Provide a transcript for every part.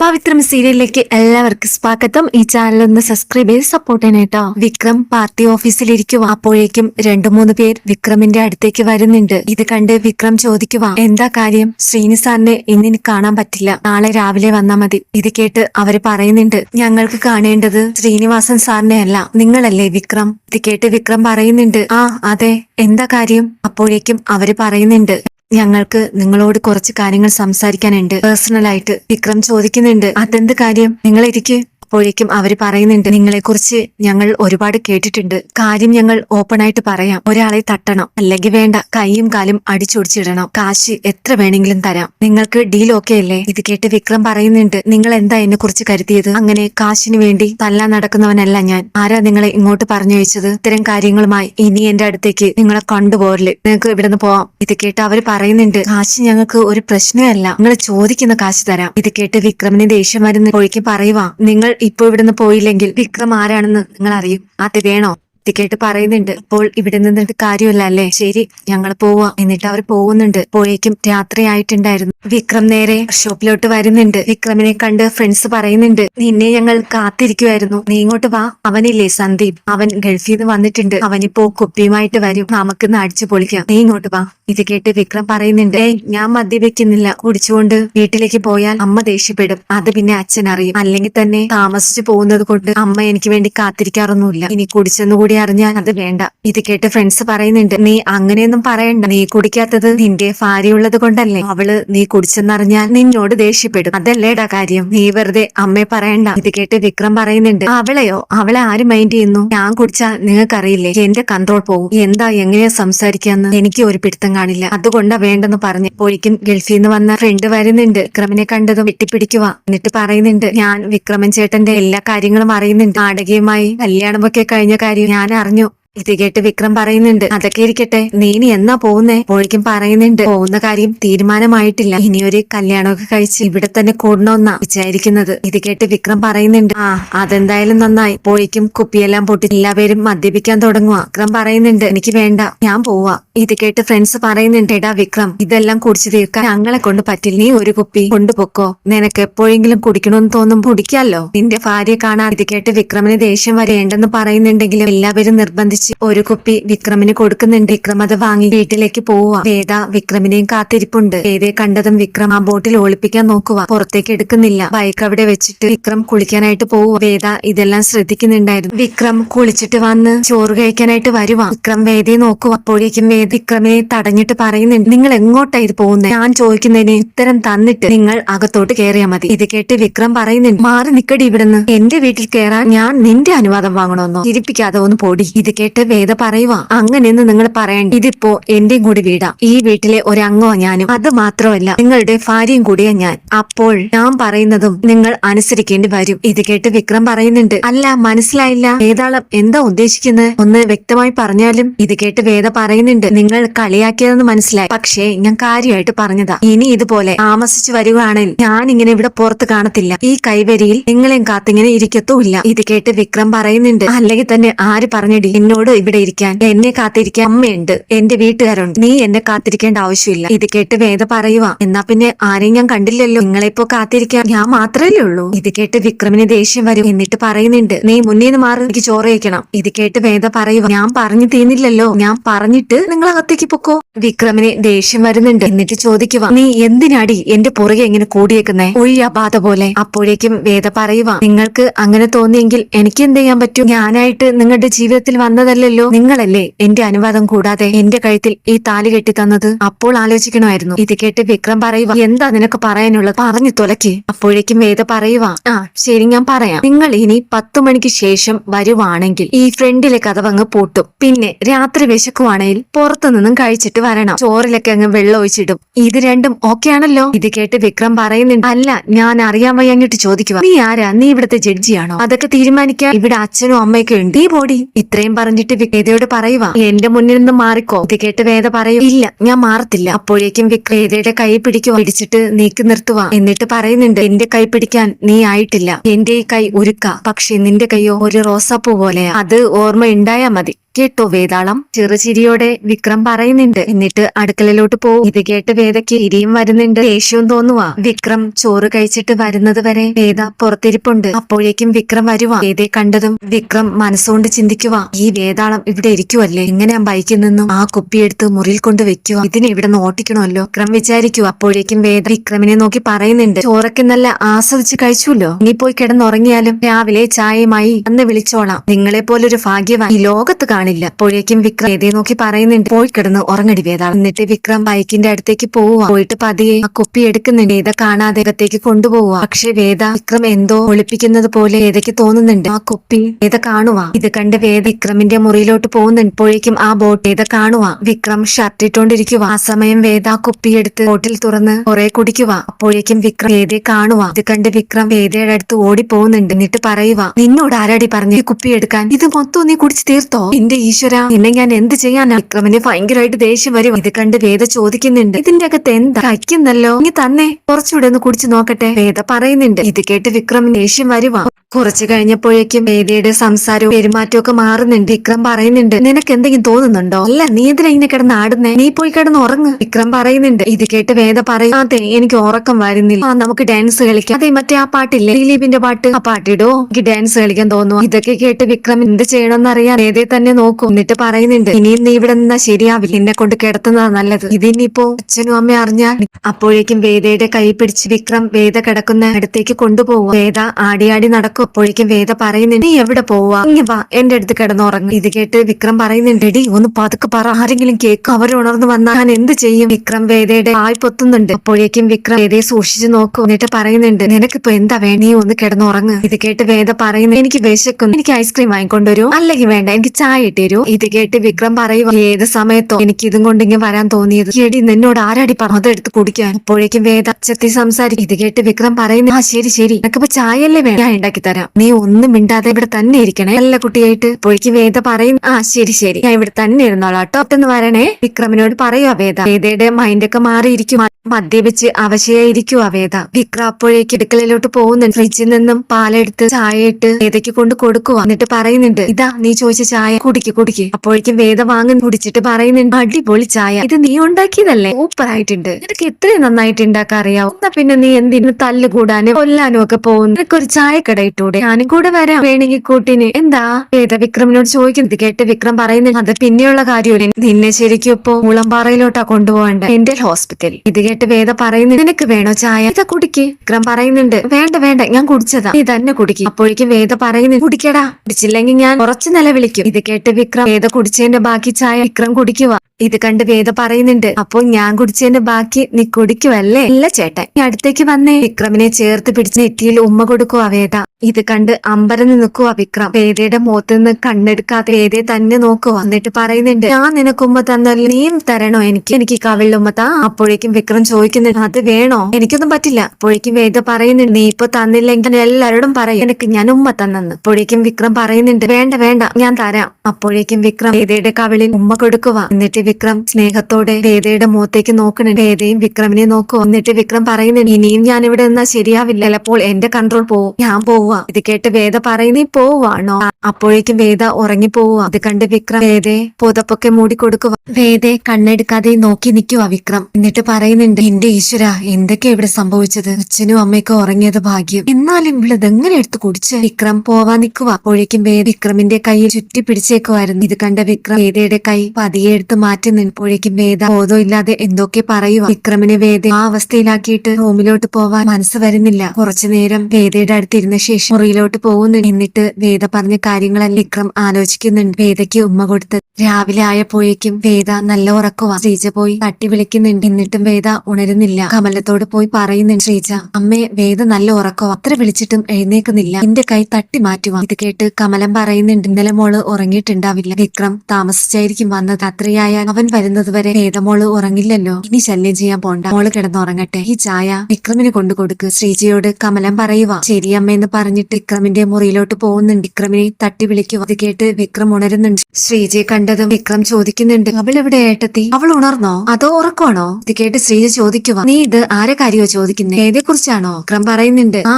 പവിത്രം സീരിയലിലേക്ക് എല്ലാവർക്കും സ്വാഗതം. ഈ ചാനൽ ഒന്ന് സബ്സ്ക്രൈബ് ചെയ്ത് സപ്പോർട്ട് ചെയ്യണേട്ടോ വിക്രം പാർട്ടി ഓഫീസിൽ ഓഫീസിലിരിക്കുക അപ്പോഴേക്കും രണ്ടു മൂന്ന് പേർ വിക്രമിന്റെ അടുത്തേക്ക് വരുന്നുണ്ട്. ഇത് കണ്ട് വിക്രം ചോദിക്കുക എന്താ കാര്യം? ശ്രീനി സാറിനെ ഇന്നിന് കാണാൻ പറ്റില്ല. നാളെ രാവിലെ വന്നാ മതി. ഇത് കേട്ട് അവർ പറയുന്നുണ്ട് ഞങ്ങൾക്ക് കാണേണ്ടത് ശ്രീനിവാസൻ സാറിനെ അല്ല. നിങ്ങളല്ലേ വിക്രം? ഇത് കേട്ട് വിക്രം പറയുന്നുണ്ട് ആ അതെ. എന്താ കാര്യം? അപ്പോഴേക്കും അവർ പറയുന്നുണ്ട് ഞങ്ങൾക്ക് നിങ്ങളോട് കുറച്ച് കാര്യങ്ങൾ സംസാരിക്കാനുണ്ട്. പേഴ്സണലായിട്ട് വിക്രം ചോദിക്കുന്നുണ്ട്. അതെന്ത് കാര്യം? നിങ്ങൾ ഇരിക്ക് അപ്പോഴേക്കും അവർ പറയുന്നുണ്ട് നിങ്ങളെക്കുറിച്ച് ഞങ്ങൾ ഒരുപാട് കേട്ടിട്ടുണ്ട്. കാര്യം ഞങ്ങൾ ഓപ്പൺ ആയിട്ട് പറയാം. ഒരാളെ തട്ടണം. അല്ലെങ്കിൽ വേണ്ട കൈയും കാലും അടിച്ചൊടിച്ചിടണം. കാശ് എത്ര വേണമെങ്കിലും തരാം. നിങ്ങൾക്ക് ഡീൽ ഓക്കെ അല്ലേ? ഇത് കേട്ട് വിക്രം പറയുന്നുണ്ട് നിങ്ങൾ എന്താ എന്നെ കുറിച്ച് കരുതിയത്? അങ്ങനെ കാശിന് വേണ്ടി തല്ലാൻ നടക്കുന്നവനല്ല ഞാൻ. ആരാ നിങ്ങളെ ഇങ്ങോട്ട് പറഞ്ഞു വെച്ചത് ഇത്തരം കാര്യങ്ങളുമായി ഇനി എന്റെ അടുത്തേക്ക് നിങ്ങളെ കൊണ്ടുപോരൽ നിങ്ങൾക്ക് ഇവിടെ നിന്ന് പോവാം. ഇത് കേട്ട് അവർ പറയുന്നുണ്ട് കാശ് ഞങ്ങൾക്ക് ഒരു പ്രശ്നമല്ല. നിങ്ങൾ ചോദിക്കുന്ന കാശ് തരാം. ഇത് കേട്ട് വിക്രമിന് ദേഷ്യം വരുന്ന. ഒഴിക്ക് പറയുവാ നിങ്ങൾ ഇപ്പൊ ഇവിടുന്ന് പോയില്ലെങ്കിൽ വിക്രം ആരാണെന്ന് നിങ്ങൾ അറിയും അത് വേണോ? കേട്ട് പറയുന്നുണ്ട് അപ്പോൾ ഇവിടെ നിന്നിട്ട് കാര്യമല്ല അല്ലേ? ശരി ഞങ്ങൾ പോവാം. എന്നിട്ട് അവർ പോകുന്നുണ്ട്. പോയേക്കും രാത്രിയായിട്ടുണ്ടായിരുന്നു. വിക്രം നേരെ ഷോപ്പിലോട്ട് വരുന്നുണ്ട്. വിക്രമിനെ കണ്ട് ഫ്രണ്ട്സ് പറയുന്നുണ്ട് നിന്നെ ഞങ്ങൾ കാത്തിരിക്കുമായിരുന്നു നീ ഇങ്ങോട്ട് വാ. അവനില്ലേ സന്ദീപ്? അവൻ ഗൾഫിൽ നിന്ന് വന്നിട്ടുണ്ട്. അവനിപ്പോ കുപ്പിയുമായിട്ട് വരും. നമുക്കിന്ന് അടിച്ചു പൊളിക്കാം. നീ ഇങ്ങോട്ട് വാ. ഇത് കേട്ട് വിക്രം പറയുന്നുണ്ട് ഏയ് ഞാൻ മദ്യപിക്കുന്നില്ല. കുടിച്ചുകൊണ്ട് വീട്ടിലേക്ക് പോയാൽ അമ്മ ദേഷ്യപ്പെടും. അത് പിന്നെ അച്ഛൻ അറിയും അല്ലെങ്കിൽ തന്നെ താമസിച്ചു പോകുന്നത് കൊണ്ട് അമ്മ എനിക്ക് വേണ്ടി കാത്തിരിക്കാറൊന്നുമില്ല. ഇനി കുടിച്ചെന്ന് കൂടി അറിഞ്ഞാൽ അത് വേണ്ട. ഇത് കേട്ട് ഫ്രണ്ട്സ് പറയുന്നുണ്ട് നീ അങ്ങനെയൊന്നും പറയണ്ട. നീ കുടിക്കാത്തത് നിന്റെ ഭാര്യ ഉള്ളത് കൊണ്ടല്ലേ. അവൾ നീ കുടിച്ചെന്നറിഞ്ഞാൽ നിന്നോട് ദേഷ്യപ്പെടും. അതല്ലേടാ കാര്യം. നീ വെറുതെ അമ്മയെ പറയണ്ട. ഇത് കേട്ട് വിക്രം പറയുന്നുണ്ട് അവളെയോ? അവളെ ആര് മൈൻഡ് ചെയ്യുന്നു? ഞാൻ കുടിച്ചാൽ നിങ്ങൾക്കറിയില്ലേ? എന്റെ കൺട്രോൾ പോകും എന്താ എങ്ങനെയാ സംസാരിക്കാന്ന്? എനിക്ക് ഒരു പിടുത്തം കാണില്ല. അതുകൊണ്ടാ വേണ്ടെന്ന് പറഞ്ഞു പോയിക്കും ഗൾഫിൽ നിന്ന് വന്ന ഫ്രണ്ട് വരുന്നുണ്ട്. വിക്രമിനെ കണ്ടതും വെട്ടിപ്പിടിക്കുക എന്നിട്ട് പറയുന്നുണ്ട് ഞാൻ വിക്രമൻ ചേട്ടന്റെ എല്ലാ കാര്യങ്ങളും അറിയുന്നുണ്ട്. നാടകീയമായി കല്യാണമൊക്കെ കഴിഞ്ഞ കാര്യം ഞാൻ അറിഞ്ഞു ഇത് കേട്ട് വിക്രം പറയുന്നുണ്ട് അതൊക്കെ ഇരിക്കട്ടെ. നീ എന്നാ പോകുന്നേ പോഴിക്കും പറയുന്നുണ്ട് പോകുന്ന കാര്യം തീരുമാനമായിട്ടില്ല. ഇനിയൊരു കല്യാണമൊക്കെ കഴിച്ച് ഇവിടെ തന്നെ കൂടണമെന്നാ വിചാരിക്കുന്നത്. ഇത് കേട്ട് വിക്രം പറയുന്നുണ്ട് ആ അതെന്തായാലും നന്നായി. പോഴിക്കും കുപ്പിയെല്ലാം പൊട്ടി എല്ലാവരും മദ്യപിക്കാൻ തുടങ്ങുക വിക്രം പറയുന്നുണ്ട് എനിക്ക് വേണ്ട ഞാൻ പോവാ. ഇത് കേട്ട് ഫ്രണ്ട്സ് പറയുന്നുണ്ട് എടാ വിക്രം ഇതെല്ലാം കുടിച്ചു തീർക്കാൻ ഞങ്ങളെ കൊണ്ട് പറ്റില്ല. നീ ഒരു കുപ്പി കൊണ്ടുപോക്കോ. നിനക്ക് എപ്പോഴെങ്കിലും കുടിക്കണമെന്ന് തോന്നും കുടിക്കാലോ നിന്റെ ഭാര്യ കാണാൻ ഇത് കേട്ട് വിക്രമിന് ദേഷ്യം വരേണ്ടെന്ന് പറയുന്നുണ്ടെങ്കിലും എല്ലാവരും നിർബന്ധിച്ച് ഒരു കുപ്പി വിക്രമിന് കൊടുക്കുന്നുണ്ട്. വിക്രം അത് വാങ്ങി വീട്ടിലേക്ക് പോവുക. വേദ വിക്രമിനെയും കാത്തിരിപ്പുണ്ട്. വേദയെ കണ്ടതും വിക്രം ആ ബോട്ടിൽ ഒളിപ്പിക്കാൻ നോക്കുക. പുറത്തേക്ക് എടുക്കുന്നില്ല. ബൈക്ക് അവിടെ വെച്ചിട്ട് വിക്രം കുളിക്കാനായിട്ട് പോവുക. വേദ ഇതെല്ലാം ശ്രദ്ധിക്കുന്നുണ്ടായിരുന്നു. വിക്രം കുളിച്ചിട്ട് വന്ന് ചോറ് കഴിക്കാനായിട്ട് വരുവാ. വിക്രം വേദയെ നോക്കുക. അപ്പോഴേക്കും വേദ വിക്രമിനെ തടഞ്ഞിട്ട് പറയുന്നുണ്ട്. നിങ്ങൾ എങ്ങോട്ടാ ഇത് പോകുന്നത് ഞാൻ ചോദിക്കുന്നതിന് ഉത്തരം തന്നിട്ട് നിങ്ങൾ അകത്തോട്ട് കയറിയാ മതി. ഇത് കേട്ട് വിക്രം പറയുന്നുണ്ട്. മാറി നിക്കടി ഇവിടുന്ന്. എന്റെ വീട്ടിൽ കയറാൻ ഞാൻ നിന്റെ അനുവാദം വാങ്ങണമെന്നോ? ചിരിപ്പിക്കാതെ ഒന്ന് പൊടി. ഇത് കേട്ട് വേദ പറയുവാ അങ്ങനെയെന്ന് നിങ്ങൾ പറയണ്ട. ഇതിപ്പോ എന്റെയും കൂടി വീടാ. ഈ വീട്ടിലെ ഒരംഗോ ഞാനും. അത് മാത്രമല്ല നിങ്ങളുടെ ഭാര്യയും കൂടിയാ ഞാൻ. അപ്പോൾ ഞാൻ പറയുന്നതും നിങ്ങൾ അനുസരിക്കേണ്ടി വരും. ഇത് കേട്ട് വിക്രം പറയുന്നുണ്ട്. അല്ല മനസ്സിലായില്ല. ഏതാളം എന്താ ഉദ്ദേശിക്കുന്നത് ഒന്ന് വ്യക്തമായി പറഞ്ഞാലും ഇത് കേട്ട് വേദ പറയുന്നുണ്ട്. നിങ്ങൾ കളിയാക്കിയതെന്ന് മനസ്സിലായി. പക്ഷേ ഞാൻ കാര്യമായിട്ട് പറഞ്ഞതാ. ഇനി ഇതുപോലെ താമസിച്ചു വരികയാണെങ്കിൽ ഞാൻ ഇങ്ങനെ ഇവിടെ പുറത്ത് കാണത്തില്ല. ഈ കൈവരിയിൽ നിങ്ങളെയും കാത്തിങ്ങനെ ഇരിക്കത്തുമില്ല. ഇത് കേട്ട് വിക്രം പറയുന്നുണ്ട്. അല്ലെങ്കിൽ തന്നെ ആര് പറഞ്ഞടി? എന്നോട് ഇവിടെ ഇരിക്കാൻ എന്നെ കാത്തിരിക്കാൻ അമ്മയുണ്ട്. എന്റെ വീട്ടുകാരുണ്ട്. നീ എന്നെ കാത്തിരിക്കേണ്ട ആവശ്യമില്ല. ഇത് കേട്ട് വേദ പറയുക എന്നാ പിന്നെ ആരെയും ഞാൻ കണ്ടില്ലല്ലോ. നിങ്ങളെപ്പോ കാത്തിരിക്കാൻ ഞാൻ മാത്രമല്ലേ ഉള്ളൂ. ഇത് കേട്ട് വിക്രമിന് ദേഷ്യം വരും. എന്നിട്ട് പറയുന്നുണ്ട് നീ മുന്നേന്ന് മാറി എനിക്ക് ചോറ് കഴിക്കണം. ഇത് കേട്ട് വേദ പറയുക ഞാൻ പറഞ്ഞു തീർന്നില്ലല്ലോ. ഞാൻ പറഞ്ഞിട്ട് നിങ്ങൾ അകത്തേക്ക് പൊക്കോ. വിക്രമിന് ദേഷ്യം വരുന്നുണ്ട്. എന്നിട്ട് ചോദിക്കുക നീ എന്തിനാടി എന്റെ പുറകെ ഇങ്ങനെ കൂടിയേക്കുന്നേ? ഒഴിയ ബാധ പോലെ. അപ്പോഴേക്കും വേദ പറയുക നിങ്ങൾക്ക് അങ്ങനെ തോന്നിയെങ്കിൽ എനിക്ക് എന്ത് ചെയ്യാൻ പറ്റും? ഞാനായിട്ട് നിങ്ങളുടെ ജീവിതത്തിൽ വന്നതല്ലല്ലോ നിങ്ങളല്ലേ എന്റെ അനുവാദം കൂടാതെ എന്റെ കഴുത്തിൽ ഈ താലി കെട്ടി തന്നത്? അപ്പോൾ ആലോചിക്കണമായിരുന്നു. ഇത് കേട്ട് വിക്രം പറയുക എന്താ നിനക്ക് പറയാനുള്ളത്? പറഞ്ഞു തുലക്കി. അപ്പോഴേക്കും വേദ പറയുക ആ ശരി ഞാൻ പറയാം. നിങ്ങൾ ഇനി പത്തു മണിക്ക് ശേഷം വരുവാണെങ്കിൽ ഈ ഫ്രണ്ടിലെ കഥവങ്ങ് പൂട്ടും. പിന്നെ രാത്രി വിശക്കുവാണെങ്കിൽ പുറത്തു നിന്നും കഴിച്ചിട്ട് വരണം. ചോറിലൊക്കെ അങ്ങ് വെള്ളം ഒഴിച്ചിടും. ഇത് രണ്ടും ഓക്കെ ആണല്ലോ? ഇത് കേട്ട് വിക്രം പറയുന്നുണ്ട് അല്ല ഞാൻ അറിയാൻ വയ്യങ്ങിട്ട് ചോദിക്കുക നീ ആരാ? നീ ഇവിടുത്തെ ജഡ്ജിയാണോ? അതൊക്കെ തീരുമാനിക്കാൻ ഇവിടെ അച്ഛനും അമ്മയൊക്കെ ഉണ്ട്. ഈ ബോഡി ഇത്രയും പറഞ്ഞിട്ട് വേദയോട് പറയുക എന്റെ മുന്നിൽ നിന്ന് മാറിക്കോ. ഇത് കേട്ട് വേദ പറയും ഇല്ല ഞാൻ മാറത്തില്ല. അപ്പോഴേക്കും വിക്രേതയുടെ കൈ പിടിക്കുക പിടിച്ചിട്ട് നീക്കി നിർത്തുക എന്നിട്ട് പറയുന്നുണ്ട് എന്റെ കൈ പിടിക്കാൻ നീ ആയിട്ടില്ല. എന്റെ ഈ കൈ ഉരുക്ക. പക്ഷെ നിന്റെ കൈയോ ഒരു റോസാപ്പൂ പോലെയാ. അത് ഓർമ്മ ഉണ്ടായാ മതി. കേട്ടോ വേതാളം. ചെറുചിരിയോടെ വിക്രം പറയുന്നുണ്ട്. എന്നിട്ട് അടുക്കളയിലോട്ട് പോവും ഇത് കേട്ട് വേദയ്ക്ക് ഇരിയും വരുന്നുണ്ട്. ദേഷ്യവും തോന്നുവാ. വിക്രം ചോറ് കഴിച്ചിട്ട് വരുന്നത് വരെ വേദ പുറത്തിരിപ്പുണ്ട്. അപ്പോഴേക്കും വിക്രം വരുവാ. വേദയെ കണ്ടതും വിക്രം മനസ്സുകൊണ്ട് ചിന്തിക്കുക ഈ വേതാളം ഇവിടെ ഇരിക്കുവല്ലേ? എങ്ങനെ ബൈക്കിൽ നിന്നും ആ കുപ്പിയെടുത്ത് മുറിയിൽ കൊണ്ട് വെക്കുക ഇതിനെ ഇവിടെ നിന്ന് ഓട്ടിക്കണമല്ലോ. വിക്രം വിചാരിക്കൂ. അപ്പോഴേക്കും വേദ വിക്രമിനെ നോക്കി പറയുന്നുണ്ട്. ചോറൊക്കെ നല്ല ആസ്വദിച്ച് കഴിച്ചുല്ലോ? ഇനി പോയി കിടന്നുറങ്ങിയാലും രാവിലെ ചായയുമായി അന്ന് വിളിച്ചോളാം. നിങ്ങളെ പോലൊരു ഭാഗ്യവാൻ ഈ ലോകത്ത് കാണില്ല. അപ്പോഴേക്കും വിക്രം വേദയെ നോക്കി പറയുന്നുണ്ട് പോയി കിടന്ന് ഉറങ്ങടി വേദ. എന്നിട്ട് വിക്രം ബൈക്കിന്റെ അടുത്തേക്ക് പോവുക പോയിട്ട് പതിയെ ആ കുപ്പി എടുക്കുന്നുണ്ട്. വേദ കാണാതെ അകത്തേക്ക് കൊണ്ടുപോവുക പക്ഷെ വേദ വിക്രം എന്തോ ഒളിപ്പിക്കുന്നത് പോലെ വേദയ്ക്ക് തോന്നുന്നുണ്ട്. ആ കുപ്പി വേദ കാണുക ഇത് കണ്ട് വേദ വിക്രമിന്റെ മുറിയിലോട്ട് പോകുന്നുണ്ട്. അപ്പോഴേക്കും ആ ബോട്ട് വേദ കാണുക വിക്രം ഷർട്ട് ഇട്ടോണ്ടിരിക്കുക ആ സമയം വേദ ആ കുപ്പി എടുത്ത് ബോട്ടിൽ തുറന്ന് കുറെ കുടിക്കുക അപ്പോഴേക്കും വിക്രം വേദയെ കാണുക ഇത് കണ്ട് വിക്രം വേദയുടെ അടുത്ത് ഓടി പോകുന്നുണ്ട് എന്നിട്ട് പറയുക നിന്നോട് ആരാടി പറഞ്ഞു കുപ്പി എടുക്കാൻ? ഇത് മൊത്തം നീ കുടിച്ച് തീർത്തോ? എന്റെ ഈശ്വര നിന്നെ ഞാൻ എന്ത് ചെയ്യാനാ? വിക്രമിന് ഭയങ്കരമായിട്ട് ദേഷ്യം വരും. ഇത് കണ്ട് വേദ ചോദിക്കുന്നുണ്ട്. ഇതിന്റെ അകത്ത് എന്താ? കഴിക്കുന്നല്ലോ. നീ തന്നെ. കുറച്ചുകൂടെ ഒന്ന് കുടിച്ചു നോക്കട്ടെ. വേദ പറയുന്നുണ്ട്. ഇത് കേട്ട് വിക്രമിന് ദേഷ്യം വരുവാ. കുറച്ചു കഴിഞ്ഞപ്പോഴേക്കും വേദയുടെ സംസാരവും പെരുമാറ്റവും മാറുന്നുണ്ട്. വിക്രം പറയുന്നുണ്ട് നിനക്ക് എന്തെങ്കിലും തോന്നുന്നുണ്ടോ? അല്ല നീ എന്തിനാ ഇങ്ങനെ കിടന്ന് ആടുന്നേ? നീ പോയി കിടന്ന് ഉറങ്ങ്. വിക്രം പറയുന്നുണ്ട് ഇത് കേട്ട് വേദ പറയും അതെ എനിക്ക് ഉറക്കം വരുന്നില്ല. ആ നമുക്ക് ഡാൻസ് കളിക്കാം. അതെ മറ്റേ ആ പാട്ടില്ലേ? ദിലീപിന്റെ പാട്ട്. ആ പാട്ടിടോ എനിക്ക് ഡാൻസ് കളിക്കാൻ തോന്നുന്നു. ഇതൊക്കെ കേട്ട് വിക്രം എന്ത് ചെയ്യണമെന്ന് അറിയാൻ വേദയെ തന്നെ നോക്കും. എന്നിട്ട് പറയുന്നുണ്ട് ഇനിയും നീ ഇവിടെ നിന്നാ ശരിയാവില്ല. എന്നെ കൊണ്ട് കിടത്തുന്നതാ നല്ലത്. ഇതിനിപ്പോ അച്ഛനും അമ്മ അറിഞ്ഞാൽ അപ്പോഴേക്കും വേദയുടെ കൈ പിടിച്ച് വിക്രം വേദ കിടക്കുന്ന അടുത്തേക്ക് കൊണ്ടുപോകും. വേദ ആടിയാടി നടക്കും. അപ്പോഴേക്കും വേദ പറയുന്നുണ്ട് നീ എവിടെ പോവാ? ഇങ്ങ വാ എന്റെ അടുത്ത് കിടന്നുറങ്ങും. ഇത് കേട്ട് വിക്രം പറയുന്നുണ്ട് എടി ഒന്ന് പതുക്കെ പറ ആരെങ്കിലും കേൾക്കും അവർ ഉണർന്നു വന്നാൽ ഞാൻ എന്ത് ചെയ്യും? വിക്രം വേദയുടെ ആയി പൊത്തുന്നുണ്ട്. അപ്പോഴേക്കും വിക്രം വേദയെ സൂക്ഷിച്ചു നോക്കും എന്നിട്ട് പറയുന്നുണ്ട് നിനക്കിപ്പോ എന്താ വേണേ നീ ഒന്ന് കിടന്നുറങ്ങ്. ഇത് കേട്ട് വേദ പറയുന്നു എനിക്ക് വിശക്കുന്നു എനിക്ക് ഐസ്ക്രീം വാങ്ങിക്കൊണ്ടുവരൂ അല്ലെങ്കിൽ വേണ്ട എനിക്ക് ചായ ഇട്ടിരൂ. ഇത് കേട്ട് വിക്രം പറയുക ഏത് സമയത്തോ? എനിക്ക് ഇതും കൊണ്ട് ഇങ്ങനെ വരാൻ തോന്നിയത്. എടി നിന്നോട് ആരാടി പറഞ്ഞു അതെടുത്ത് കുടിക്കാൻ. അപ്പോഴേക്കും വേദ അച്ചത്തി സംസാരിക്കും. ഇത് കേട്ട് വിക്രം പറയുന്നു ആ ശരി ശരി എനിക്കിപ്പോ ചായയല്ലേ വേണം ഞാൻ ഉണ്ടാക്കി തരാം. നീ ഒന്നും മിണ്ടാതെ ഇവിടെ തന്നെ ഇരിക്കണേ. നല്ല കുട്ടിയായിട്ട് പോയിക്ക് വേദ പറയും ആ ശരി ശരി. ഞാൻ ഇവിടെ തന്നെ ഇരുന്നോളാം കേട്ടോ വരണേ. വിക്രമിനോട് പറയുക വേദ വേദയുടെ മൈൻഡൊക്കെ മാറിയിരിക്കും. മദ്യപിച്ച് അവശയായിരിക്കും വേദ വിക്രം അപ്പോഴേക്ക് അടുക്കളയിലോട്ട് പോകുന്നുണ്ട്. ഫ്രിഡ്ജിൽ നിന്നും പാലെടുത്ത് ചായ ഇട്ട് വേദയ്ക്ക് കൊണ്ട് കൊടുക്കുക. എന്നിട്ട് പറയുന്നുണ്ട് ഇതാ നീ ചോദിച്ച ചായ. കുടിക്ക് കുടിക്ക്. അപ്പോഴേക്കും വേദ വാങ്ങി കുടിച്ചിട്ട് പറയുന്നുണ്ട് അടിപൊളി ചായ. ഇത് നീ ഉണ്ടാക്കിയതല്ലേ? സൂപ്പർ ആയിട്ടുണ്ട്. നിനക്ക് എത്രയും നന്നായിട്ട് ഉണ്ടാക്കാൻ അറിയാവും? എന്നാ പിന്നെ നീ എന്തിനു തല്ലുകൂടാനും കൊല്ലാനും ഒക്കെ പോകുന്നു. നിനക്കൊരു ചായക്കട ഇട്ടൂടെ ഞാനും കൂടെ വരാം. വേണമെങ്കിൽ കൂട്ടിന്. എന്താ? വേദ വിക്രമിനോട് ചോദിക്കുന്നത്? കേട്ട് വിക്രം പറയുന്നില്ല അത് പിന്നെയുള്ള കാര്യമില്ല. നിന്നെ ശരിക്കും ഇപ്പോ മുളമ്പാറയിലോട്ടാ കൊണ്ടുപോകണ്ട? എന്റെ ഹോസ്പിറ്റൽ ഇത് കേട്ട് വേദ പറയുന്നു നിനക്ക് വേണോ ചായ? ഇതാ കുടിക്ക്. വിക്രം പറയുന്നുണ്ട്. വേണ്ട വേണ്ട. ഞാൻ കുടിച്ചതാ. നീ തന്നെ കുടിക്കും. അപ്പോഴേക്കും വേദ പറയുന്നു കുടിക്കടാ. കുടിച്ചില്ലെങ്കിൽ ഞാൻ കുറച്ച് നിലവിളിക്കും. ഇത് കേട്ട് വിക്രം വേദ കുടിച്ചതിന്റെ ബാക്കി ചായ വിക്രം കുടിക്കുക ഇത് കണ്ട് വേദ പറയുന്നുണ്ട് അപ്പോൾ ഞാൻ കുടിച്ചതിന്റെ ബാക്കി നീ കുടിക്കുവല്ലേ? ഇല്ല ചേട്ടൻ അടുത്തേക്ക് വന്നേ. വിക്രമിനെ ചേർത്ത് പിടിച്ച് നെറ്റിയിൽ ഉമ്മ കൊടുക്കുക വേദ. ഇത് കണ്ട് അമ്പരന്ന് നിൽക്കുക വിക്രം. വേദയുടെ മുഖത്ത് നിന്ന് കണ്ണെടുക്കാതെ വേദയെ തന്നെ നോക്കുക എന്നിട്ട് പറയുന്നുണ്ട് ഞാൻ നിനക്ക് ഉമ്മ തന്നല്ലോ നീയും തരണോ എനിക്ക്? എനിക്ക് കവിളിൽ ഉമ്മ താ. അപ്പോഴേക്കും വിക്രം ചോദിക്കുന്നുണ്ട് അത് വേണോ? എനിക്കൊന്നും പറ്റില്ല. അപ്പോഴേക്കും വേദ പറയുന്നുണ്ട് നീ ഇപ്പൊ തന്നില്ലെങ്കിൽ എല്ലാവരോടും പറയും എനിക്ക് ഞാൻ ഉമ്മ തന്നെന്ന്. അപ്പോഴേക്കും വിക്രം പറയുന്നുണ്ട് വേണ്ട വേണ്ട ഞാൻ തരാം. അപ്പോഴേക്കും വിക്രം വേദയുടെ കവിളിൽ ഉമ്മ കൊടുക്കുക എന്നിട്ട് വിക്രം സ്നേഹത്തോടെ വേദയുടെ മുഖത്തേക്ക് നോക്കണേ. വേദയും വിക്രമിനെ നോക്കും. എന്നിട്ട് വിക്രം പറയുന്നുണ്ട് ഇനിയും ഞാൻ ഇവിടെ നിന്നാ ശരിയാവില്ല. ചിലപ്പോൾ എന്റെ കൺട്രോൾ പോവും. ഞാൻ പോവുക ഇത് കേട്ട് വേദ പറയുന്നേ പോവാണോ അപ്പോഴേക്കും വേദ ഉറങ്ങി പോവുക അത് കണ്ട് വിക്രം വേദയെ പുതപ്പൊക്കെ മൂടിക്കൊടുക്കുക വേദയെ കണ്ണെടുക്കാതെ നോക്കി നിൽക്കുക വിക്രം. എന്നിട്ട് പറയുന്നുണ്ട് എന്റെ ഈശ്വര എന്തൊക്കെയാ ഇവിടെ സംഭവിച്ചത്? അച്ഛനും അമ്മയൊക്കെ ഉറങ്ങിയത് ഭാഗ്യം. എന്നാലും ഇവിടെ എങ്ങനെ എടുത്ത് കുടിച്ച്? വിക്രം പോവാൻ നിൽക്കുക അപ്പോഴേക്കും വേദ വിക്രമിന്റെ കൈ ചുറ്റി പിടിച്ചേക്കുമായിരുന്നു ഇത് കണ്ട വിക്രം വേദയുടെ കൈ പതിയെ എടുത്ത് മാറ്റി നിന്നപ്പോഴേക്കും വേദ ബോധമില്ലാതെ എന്തൊക്കെ പറയുക വിക്രമിനെ വേദ ആ അവസ്ഥയിലാക്കിയിട്ട് റൂമിലോട്ട് പോവാൻ മനസ്സ് വരുന്നില്ല. കുറച്ചു നേരം വേദയുടെ അടുത്തിരുന്ന ശേഷം മുറിയിലോട്ട് പോകുന്നു. എന്നിട്ട് വേദ പറഞ്ഞ കാര്യങ്ങളെല്ലാം വിക്രം ആലോചിക്കുന്നുണ്ട്. വേദയ്ക്ക് ഉമ്മ കൊടുത്ത് രാവിലെ ആയപ്പോഴേക്കും വേദ നല്ല ഉറക്കുവാ. ശ്രീജ പോയി തട്ടി വിളിക്കുന്നുണ്ട്. എന്നിട്ടും വേദ ഉണരുന്നില്ല. കമലത്തോട് പോയി പറയുന്നുണ്ട് ശ്രീജ അമ്മേ വേദ നല്ല ഉറക്കവാ. അത്ര വിളിച്ചിട്ടും എഴുന്നേക്കുന്നില്ല എന്റെ കൈ തട്ടി മാറ്റുവാ. ഇത് കേട്ട് കമലം പറയുന്നുണ്ട് ഇന്നലെ മോൾ ഉറങ്ങിയിട്ടുണ്ടാവില്ല. വിക്രം താമസിച്ചായിരിക്കും വന്നത്. രാത്രിയായാൽ അവൻ വരുന്നതുവരെ വേദമോൾ ഉറങ്ങില്ലല്ലോ. ഇനി ശല്യം ചെയ്യാൻ പോണ്ട. മോൾ കിടന്നുറങ്ങട്ടെ. ഈ ചായ വിക്രമിന് കൊണ്ടു കൊടുക്ക്. ശ്രീജിയോട് കമലം പറയുക ശരിയമ്മയെന്ന് പറഞ്ഞിട്ട് വിക്രമിന്റെ മുറിയിലോട്ട് പോകുന്നുണ്ട്. വിക്രമിനെ തട്ടി വിളിക്കുക. അത് കേട്ട് വിക്രം ഉണരുന്നുണ്ട്. ശ്രീജിയെ കണ്ടതും വിക്രം ചോദിക്കുന്നുണ്ട്. അവൾ എവിടെ ഏട്ടത്തി? അവൾ ഉണർന്നോ? അതോ ഉറക്കമാണോ ഇത് കേട്ട് ശ്രീജ ചോദിക്കുക നീ ഇത് ആരെ കാര്യോ ചോദിക്കുന്നേ? ഏതെ കുറിച്ചാണോ വിക്രം പറയുന്നുണ്ട്. ആ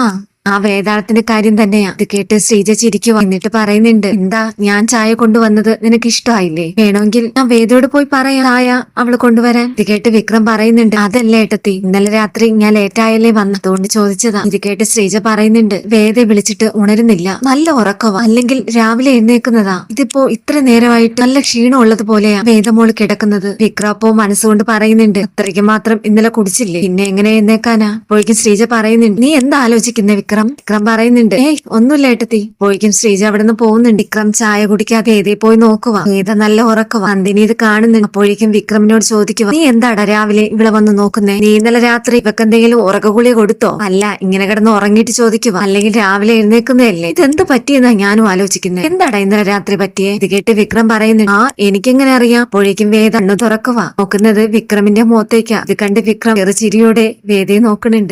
ആ വേതാളത്തിന്റെ കാര്യം തന്നെയാ. ഇത് കേട്ട് ശ്രീജ ചിരിക്കുക എന്നിട്ട് പറയുന്നുണ്ട് എന്താ ഞാൻ ചായ കൊണ്ടുവന്നത് നിനക്ക് ഇഷ്ടമായില്ലേ? വേണമെങ്കിൽ ഞാൻ വേദയോട് പോയി പറയാം. ചായ അവൾ കൊണ്ടുവരാൻ. ഇത് കേട്ട് വിക്രം പറയുന്നുണ്ട് അതല്ല ഏട്ടത്തി ഇന്നലെ രാത്രി ഞാൻ ലേറ്റായല്ലേ വന്നു അതുകൊണ്ട് ചോദിച്ചതാ. ഇത് കേട്ട് ശ്രീജ പറയുന്നുണ്ട് വേദ വിളിച്ചിട്ട് ഉണരുന്നില്ല. നല്ല ഉറക്കവാ. അല്ലെങ്കിൽ രാവിലെ എഴുന്നേക്കുന്നതാ ഇതിപ്പോ ഇത്ര നേരമായിട്ട് നല്ല ക്ഷീണം ഉള്ളത് പോലെയാ വേദമോൾ കിടക്കുന്നത്. വിക്രം അപ്പോ മനസ്സുകൊണ്ട് പറയുന്നുണ്ട് അത്രയ്ക്ക് മാത്രം ഇന്നലെ കുടിച്ചില്ലേ? പിന്നെ എങ്ങനെ എഴുന്നേക്കാനാ അപ്പോഴേക്കും ശ്രീജ പറയുന്നുണ്ട് നീ എന്താ ആലോചിക്കുന്നേ വിക്രം? വിക്രം പറയുന്നുണ്ട് ഏയ് ഒന്നുമില്ല ഏട്ടത്തി. പോയിക്കും. ശ്രീജ അവിടെ നിന്ന് പോകുന്നുണ്ട്. വിക്രം ചായ കുടിക്കാതെ ഏതേ പോയി നോക്കുക ഏത നല്ല ഉറക്കവാ. നന്ദിനി ഇത് കാണുന്നുണ്ട്. അപ്പോഴേക്കും വിക്രമിനോട് ചോദിക്കുക നീ എന്താടാ രാവിലെ ഇവിടെ വന്ന് നോക്കുന്നേ? നീ ഇന്നലെ രാത്രി ഇവക്ക് എന്തെങ്കിലും ഉറക്കഗുളിക കൊടുത്തോ? അല്ല ഇങ്ങനെ കിടന്ന് ഉറങ്ങിയിട്ട് ചോദിക്കുക അല്ലെങ്കിൽ രാവിലെ എഴുന്നേക്കുന്നതല്ലേ ഇതെന്ത് പറ്റിയെന്നാ ഞാനും ആലോചിക്കുന്നത് എന്താടാ ഇന്നലെ രാത്രി പറ്റിയേ? ഇത് കേട്ട് വിക്രം പറയുന്നുണ്ട് ആ എനിക്കെങ്ങനെ അറിയാം. അപ്പോഴേക്കും വേദ അണ്ണു തുറക്കുക നോക്കുന്നത് വിക്രമിന്റെ മുഖത്തേക്കാ. ഇത് കണ്ട് വിക്രം ചെറു ചിരിയോടെ വേദയെ നോക്കുന്നുണ്ട്.